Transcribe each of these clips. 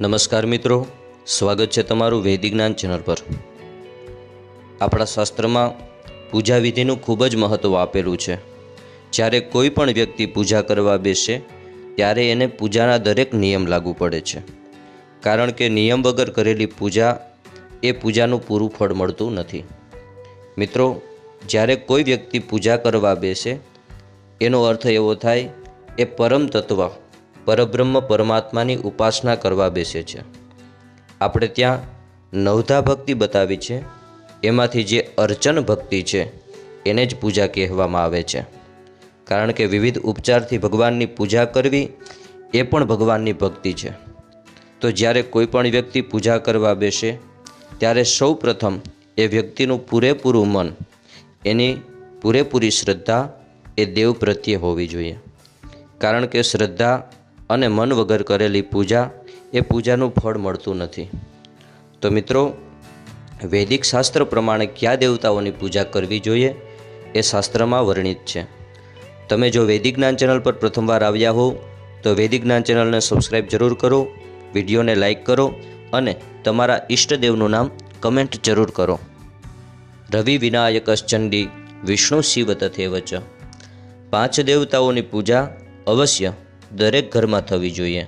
નમસ્કાર મિત્રો, સ્વાગત છે તમારું વૈદિક જ્ઞાન ચેનલ પર. આપણા શાસ્ત્રમાં પૂજા વિધિનું ખૂબ જ મહત્ત્વ આપેલું છે. જ્યારે કોઈ પણ વ્યક્તિ પૂજા કરવા બેસે, ત્યારે એને પૂજાના દરેક નિયમ લાગુ પડે છે. કારણ કે નિયમ વગર કરેલી પૂજા, એ પૂજાનું પૂરું ફળ મળતું નથી. મિત્રો, જ્યારે કોઈ વ્યક્તિ પૂજા કરવા બેસે, એનો અર્થ એવો થાય, એ પરમ તત્વ પરબ્રહ્મ પરમાત્માની ઉપાસના કરવા બેસે છે. આપણે ત્યાં નવધા ભક્તિ બતાવી છે. એમાંથી જે અર્ચન ભક્તિ છે, એને જ પૂજા કહેવામાં આવે છે. કારણ કે વિવિધ ઉપચારથી ભગવાનની પૂજા કરવી એ પણ ભગવાનની ભક્તિ છે. તો જ્યારે કોઈ પણ વ્યક્તિ પૂજા કરવા બેસે, ત્યારે સૌ પ્રથમ એ વ્યક્તિનું પૂરેપૂરું મન, એની પૂરેપૂરી શ્રદ્ધા એ દેવ પ્રત્યે હોવી જોઈએ. કારણ કે શ્રદ્ધા અને મન વગર કરેલી પૂજા, એ પૂજાનું ફળ મળતું નથી. તો મિત્રો, વૈદિક શાસ્ત્ર પ્રમાણે કયા દેવતાઓની પૂજા કરવી જોઈએ, એ શાસ્ત્રમાં વર્ણિત છે. તમે જો વૈદિક જ્ઞાન ચેનલ પર પ્રથમવાર આવ્યા હો તો વૈદિક જ્ઞાન ચેનલને સબસ્ક્રાઈબ જરૂર કરો, વિડીયોને લાઇક કરો અને તમારા ઈષ્ટદેવનું નામ કમેન્ટ જરૂર કરો. રવિ વિનાયકશ્ચંડી વિષ્ણુ શિવ તથેવ ચ પાંચ દેવતાઓની પૂજા અવશ્ય દરેક ઘરમાં થવી જોઈએ.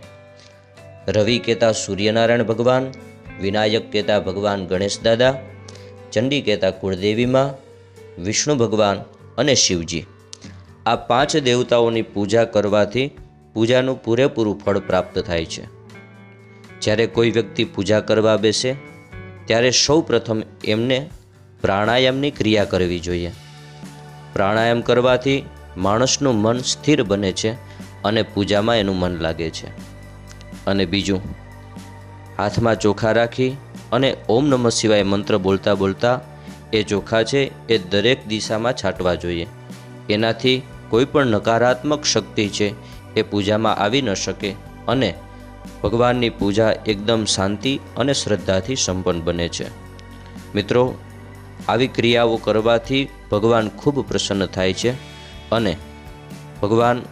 રવિ કહેતા સૂર્યનારાયણ ભગવાન, વિનાયક કહેતા ભગવાન ગણેશ દાદા, ચંડી કહેતા કુળદેવીમાં વિષ્ણુ ભગવાન અને શિવજી. આ પાંચ દેવતાઓની પૂજા કરવાથી પૂજાનું પૂરેપૂરું ફળ પ્રાપ્ત થાય છે. જ્યારે કોઈ વ્યક્તિ પૂજા કરવા બેસે, ત્યારે સૌ પ્રથમ એમને પ્રાણાયામની ક્રિયા કરવી જોઈએ. પ્રાણાયામ કરવાથી માણસનું મન સ્થિર બને છે અને પૂજામાં એનું મન લાગે છે. અને બીજું, હાથમાં ચોખા રાખી અને ઓમ નમઃ શિવાય મંત્ર બોલતા બોલતા એ ચોખા છે એ દરેક દિશામાં છાંટવા જોઈએ. એનાથી કોઈ પણ નકારાત્મક શક્તિ છે એ પૂજામાં આવી ન શકે અને ભગવાનની પૂજા એકદમ શાંતિ અને શ્રદ્ધાથી સંપન્ન બને છે. મિત્રો, આવી ક્રિયાઓ કરવાથી ભગવાન ખૂબ પ્રસન્ન થાય છે અને ભગવાન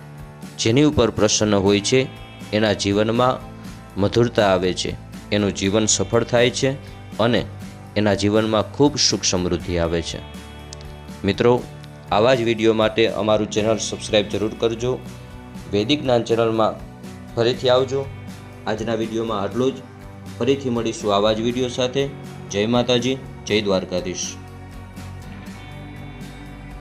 જેની ઉપર પ્રસન્ન હોય છે, એના જીવનમાં મધુરતા આવે છે, એનું જીવન સફળ થાય છે અને એના જીવનમાં ખૂબ સુખ સમૃદ્ધિ આવે છે. મિત્રો, આવા જ વીડિયો માટે અમારું ચેનલ સબસ્ક્રાઈબ જરૂર કરજો. વૈદિક જ્ઞાન ચેનલમાં ફરીથી આવજો. આજના વિડીયોમાં આટલું જ. ફરીથી મળીશું આવા જ વીડિયો સાથે. જય માતાજી, જય દ્વારકાધીશ.